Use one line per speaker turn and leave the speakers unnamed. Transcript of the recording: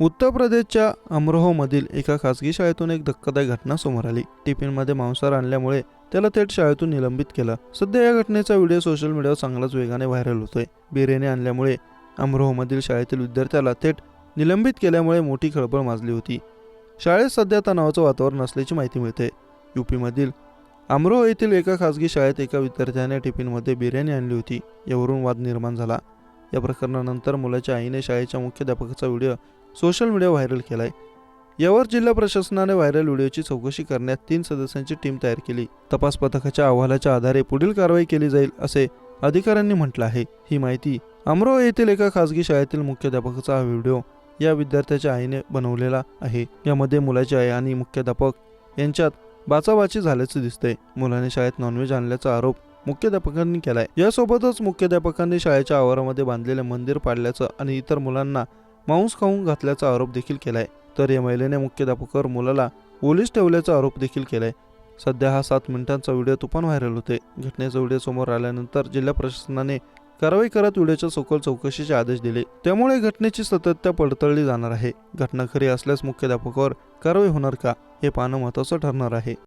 उत्तर प्रदेशच्या अमरोहमधील एका खासगी शाळेतून एक धक्कादायक घटना समोर आली. टिफिनमध्ये मांसाहार आणल्यामुळे त्याला थेट शाळेतून निलंबित केलं. सध्या या घटनेचा व्हिडिओ सोशल मीडियावर चांगलाच वेगाने व्हायरल होतोय. बिर्याणी आणल्यामुळे अमरोहमधील शाळेतील विद्यार्थ्याला थेट निलंबित केल्यामुळे मोठी खळबळ माजली होती. शाळेत सध्या तणावाचं वातावरण असल्याची माहिती मिळते. यूपीमधील अमरोह येथील एका खासगी शाळेत एका विद्यार्थ्याने टिफिनमध्ये बिर्याणी आणली होती. यावरून वाद निर्माण झाला. या प्रकरणानंतर मुलाच्या आईने शाळेच्या मुख्याध्यापकाचा व्हिडिओ सोशल मीडिया व्हायरल केलाय. यावर जिल्हा प्रशासनाने व्हायरल व्हिडिओची चौकशी करण्यात तीन सदस्यांची टीम तयार केली. तपास पथकाच्या अहवालाच्या आधारे पुढील कारवाई केली जाईल असे अधिकाऱ्यांनी म्हटलं आहे. ही माहिती अमरोहा येथील एका खासगी शाळेतील मुख्याध्यापकाचा हा व्हिडिओ या विद्यार्थ्याच्या आईने बनवलेला आहे. यामध्ये मुलाची आई आणि मुख्याध्यापक यांच्यात बाचाबाची झाल्याचे दिसते. मुलाने शाळेत नॉनव्हेज आणल्याचा आरोप मुख्याध्यापकांनी केलाय. यासोबतच मुख्याध्यापकांनी शाळेच्या आवारामध्ये बांधलेले मंदिर पाडल्याचं आणि इतर मुलांना मांस खाऊन घातल्याचा आरोप देखील केलाय. तर या महिलेने मुख्याध्यापकावर मुलाला पोलीस ठेवल्याचा आरोप देखील केलाय. सध्या हा सात मिनिटांचा व्हिडिओ तुफान व्हायरल होते घटनेचा व्हिडिओ समोर आल्यानंतर जिल्हा प्रशासनाने कारवाई करत व्हिडिओच्या सखोल चौकशीचे आदेश दिले. त्यामुळे घटनेची सतत्या पडताळली जाणार आहे. घटना खरी असल्यास मुख्याध्यापकावर कारवाई होणार का? हे पाहणं महत्त्वाचं ठरणार आहे.